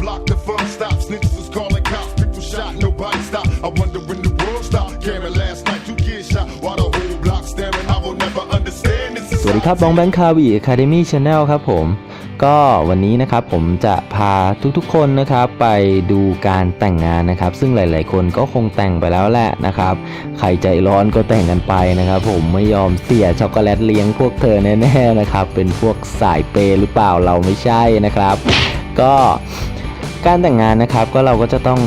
block, the fun stops. Snitches was calling cops, people shot, nobody stopped. I wonder when the world stopped. Cameron last night, two kids shot, while the whole block staring. I will never understand this. สวัสดีครับบองแบงค์คาวีอะคาเดมี่ชาแนลครับผม ก็วันนี้นะครับผมจะพาทุกๆคนนะครับไปดูการแต่งงานนะครับ ซึ่งหลาย ๆ คนก็คงแต่งไปแล้วแหละนะครับ ใครใจร้อนก็แต่งกันไปนะครับ ผมไม่ยอมเสียช็อกโกแลตเลี้ยงพวกเธอแน่ๆนะครับ เป็นพวกสายเปย์หรือเปล่าเราไม่ใช่นะครับ ก็ การแต่งงานนะครับก็เราก็จะต้อง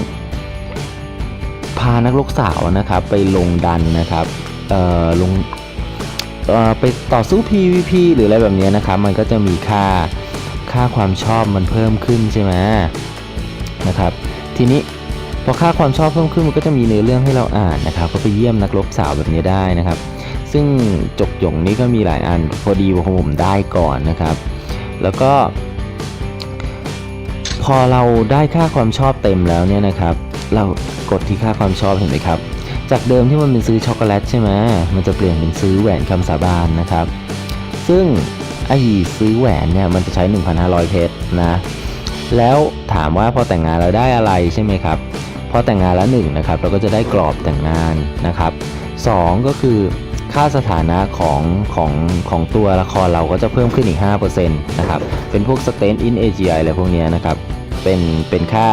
พานักลกสาวนะครับไปลงดันนะครับเอ่อลงเอ่อไปต่อสู้ PVP หรืออะไรแบบนี้นะครับ มันก็จะมีค่าค่าความชอบมันเพิ่มขึ้นใช่ไหมนะครับ ทีนี้พอค่าความชอบเพิ่มขึ้นมันก็จะมีเนื้อเรื่องให้เราอ่านนะครับ ก็ไปเยี่ยมนักรบสาวแบบนี้ได้นะครับ ซึ่งจกหยงนี่ก็มีหลายอันพอดีว่าผมได้ก่อนนะครับ แล้วก็ พอเราได้ค่าความชอบเต็มแล้วเนี่ยนะครับ เรากดที่ค่าความชอบเห็นไหมครับ จากเดิมที่มันเป็นซื้อช็อกโกแลตใช่ไหมมันจะเปลี่ยนเป็นซื้อแหวนคำสาบานนะครับ ซึ่งไอ้ซื้อแหวนเนี่ยมันจะใช้ 1,500 เพชรนะ แล้วถามว่าพอแต่งงานเราได้อะไรใช่ไหมครับพอแต่งงานแล้วหนึ่งนะครับเราก็จะได้กรอบแต่งงานนะครับสองก็คือค่าสถานะของของของตัวละครเราก็จะเพิ่มขึ้นอีก 5%นะครับ เป็นพวก stand in AGI อะไรพวกเนี้ยนะครับ เป็นเป็นค่า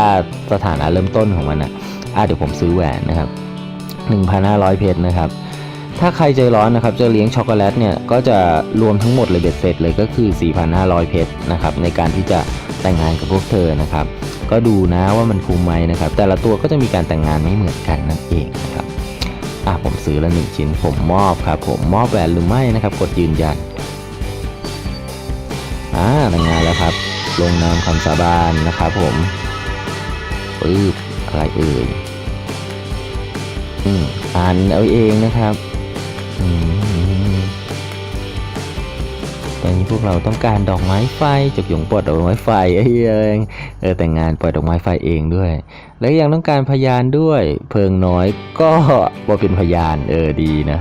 สถานะเริ่มต้นของมันนะอะเดี๋ยวผมซื้อแหวนนะครับ 1,500 เพชรนะครับ ถ้าใครใจร้อนนะครับจะเลี้ยงช็อกโกแลตเนี่ยก็จะรวมทั้งหมดเลยเบ็ดเสร็จเลยก็คือ 4,500 เพชรนะครับในการที่จะแต่งงานกับพวกเธอนะครับ ก็ดูนะว่ามันคุ้มไหมนะครับ แต่ละตัวก็จะมีการแต่งงานไม่เหมือนกันนั่นเองนะครับอะผมซื้อละหนึ่งชิ้นผมมอบครับผมมอบแหวนหรือไม่นะครับ กดยืนยันอ่าแต่งงานแล้วครับ ลงนามคำสาบานนะครับผมปึ๊บอะไรเอ่ยอืมอ่านเอาเองนะครับอืมตอนนี้พวกเราต้องการดอกไม้ไฟจกหยงปลดดอกไม้ไฟไอ้เองเออแต่งงานปล่อยดอกไม้ไฟเองด้วย แล้วยังต้องการพยานด้วย เพิงน้อยก็บ่เป็นพยานเออดีนะ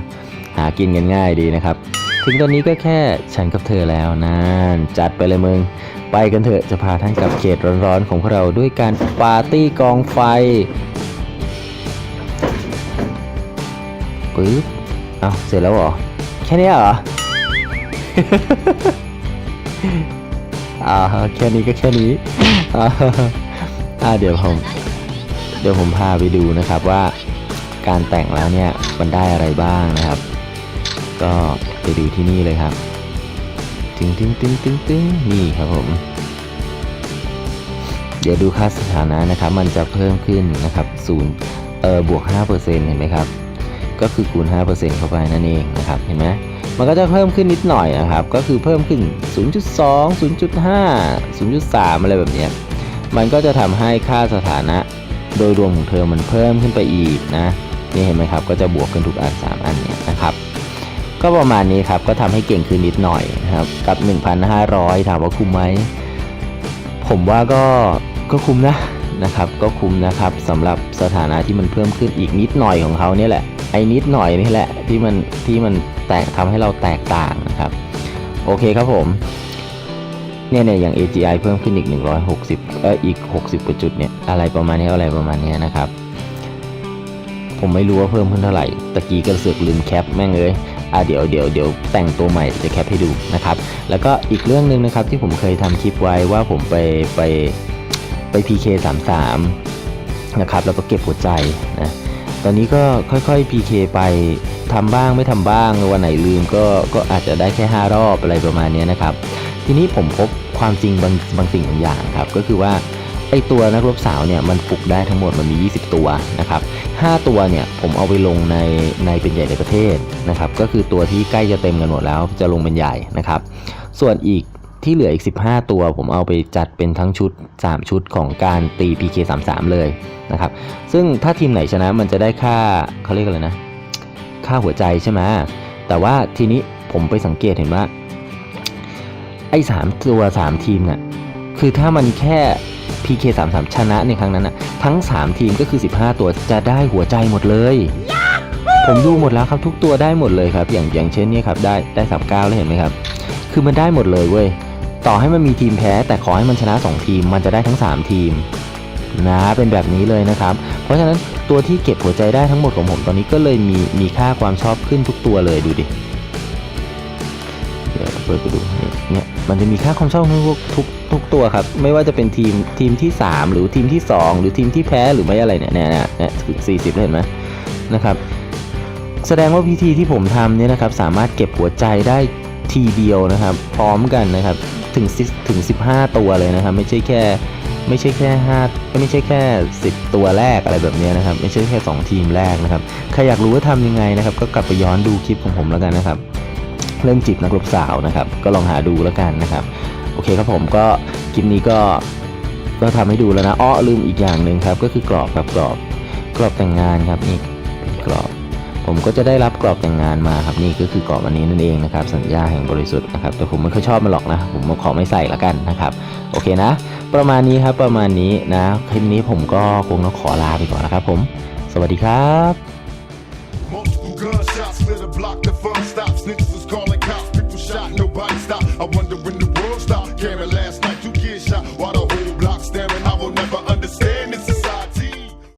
หากินกันง่ายดีนะครับ ถึงตอนนี้ก็แค่ฉันกับเธอแล้วนะจัดไปเลยมึง ไปกันเถอะจะพาท่านกลับเขตร้อนๆของพวกเราด้วยการปาร์ตี้กองไฟปึ๊บเอาเสร็จแล้วเหรอ แค่นี้เหรออ่าแค่นี้ก็แค่นี้อ่าเดี๋ยวผมเดี๋ยวผมพาไปดูนะครับว่าการแต่งแล้วเนี่ยมันได้อะไรบ้างนะครับ ก็ไปดูที่นี่เลยครับ งตึงตึงตึงตึงนี่ครับผม เดี๋ยวดูค่าสถานะนะครับ มันจะเพิ่มขึ้นนะครับศูนย์เออบวก 5%เห็นไหมครับ ก็คือคูณ 5%เข้าไปนั่นเองนะครับ เห็นไหมมันก็จะเพิ่มขึ้นนิดหน่อยนะครับ ก็คือเพิ่มขึ้น 0.2 0.5 0.3 อะไรแบบนี้ มันก็จะทำให้ค่าสถานะโดยรวมของเธอมันเพิ่มขึ้นไปอีกนะ นี่เห็นไหมครับ ก็จะบวกกันทุกอัน 3 อันเนี่ยนะครับ ก็ประมาณนี้ครับก็ทำให้เก่งขึ้นนิดหน่อยนะครับกับ 1,500 ถามว่าคุ้มไหมผมว่าก็ก็คุ้มนะนะครับ ก็คุ้มนะครับสำหรับสถานะที่มันเพิ่มขึ้นอีกนิดหน่อยของเขาเนี่ยแหละไอ้นิดหน่อยนี่แหละที่มันที่มันแตกทำให้เราแตกต่างนะครับ โอเคครับผมเนี่ยเนี่ยอย่าง AGI เพิ่มขึ้นอีก 160เอออีก 60กว่าจุดเนี่ยอะไรประมาณนี้อะไรประมาณนี้นะครับ ผมไม่รู้ว่าเพิ่มขึ้นเท่าไหร่ตะกี้ก็เสือกลืมแคปแม่งเลย อะเดี๋ยวเดี๋ยวเดี๋ยวแต่งตัวใหม่จะแคปให้ดูนะครับ แล้วก็อีกเรื่องหนึ่งนะครับที่ผมเคยทำคลิปไว้ว่าผมไปไปไป PK 33นะครับแล้วก็เก็บหัวใจนะตอนนี้ก็ค่อยๆ PK ไปทำบ้างไม่ทำบ้างวันไหนลืมก็ก็อาจจะได้แค่ 5 รอบอะไรประมาณนี้นะครับ ทีนี้ผมพบความจริงบางบางสิ่งบางอย่างครับ ก็คือว่า ไอตัวนักรบสาวเนี่ยมันปลุกได้ทั้งหมดมันมี 20 ตัวนะครับ5ตัวเนี่ยผมเอาไปลงในในเป็นใหญ่ในประเทศนะครับก็คือตัวที่ใกล้จะเต็มกันหมดแล้วจะลงเป็นใหญ่นะครับ ส่วนอีกที่เหลืออีก 15 ตัว ผมเอาไปจัดเป็นทั้งชุด 3 ชุดของการตี PK 33เลยนะครับซึ่งถ้าทีมไหนชนะมันจะได้ค่าเขาเรียกอะไรนะ ค่าหัวใจใช่ไหมแต่ว่าทีนี้ผมไปสังเกตเห็นว่าไอ้สามตัว 3 ทีมเนี่ยคือถ้ามันแค่ PK 3 3 ชนะในครั้งนั้นนะทั้ง 3 ทีมก็คือ 15 ตัวจะได้หัวใจหมดเลย ผมดูหมดแล้วครับทุกตัวได้หมดเลยครับ อย่างอย่างเช่นนี่ครับได้ได้39แล้วเห็นไหมครับ คือมันได้หมดเลยเว้ยต่อให้มันมีทีมแพ้แต่ขอให้มันชนะ 2 ทีม มันจะได้ทั้ง 3 ทีมนะเป็นแบบนี้เลยนะครับ เพราะฉะนั้นตัวที่เก็บหัวใจได้ทั้งหมดของผมตอนนี้ก็เลยมีมีค่าความชอบขึ้นทุกตัวเลยดูดิ เดี๋ยวเปิดไปดูเนี่ยมันจะมีค่าความชอบทุกทุกทุกตัวครับ ไม่ว่าจะเป็นทีมทีมที่ 3 หรือทีมที่ 2 หรือทีมที่แพ้หรือไม่อะไรเนี่ยเนี่ยเนี่ยเนี่ยถึง40เห็นไหมนะครับแสดงว่าพิธีที่ผมทำเนี่ยนะครับสามารถเก็บหัวใจได้ทีเดียวนะครับ พร้อมกันนะครับถึงถึง 15 ตัวเลยนะครับ ไม่ใช่แค่ไม่ใช่แค่5ไม่ใช่แค่ 10 ตัวแรกอะไรแบบนี้นะครับ ไม่ใช่แค่ 2 ทีมแรกนะครับ ใครอยากรู้ว่าทำยังไงนะครับ ก็กลับไปย้อนดูคลิปของผมแล้วกันนะครับ เรื่องจีบนักรบสาวนะครับ ก็ลองหาดูแล้วกันนะครับ โอเคครับผมก็คลิปนี้ก็ก็ทำให้ดูแล้วนะอ้อลืมอีกอย่างหนึ่งครับ ก็คือกรอบครับกรอบกรอบแต่งงานครับนี่กรอบ ผมก็จะได้รับกรอบแต่งงานมาครับนี่ก็คือกรอบอันนี้นั่นเองนะครับ สัญญาแห่งบริสุทธิ์นะครับแต่ผมไม่ค่อยชอบมันหรอกนะ ผมขอไม่ใส่ละกันนะครับ โอเคนะ ประมาณนี้ครับประมาณนี้นะคลิปนี้ผมก็คงต้องขอลาไปก่อนนะครับ ผม สวัสดีครับ shots, clear the block, the fun stops. Niggas was calling cops, people shot, nobody stopped. I wonder when the world stopped. Cameron last night, two kids shot, why the whole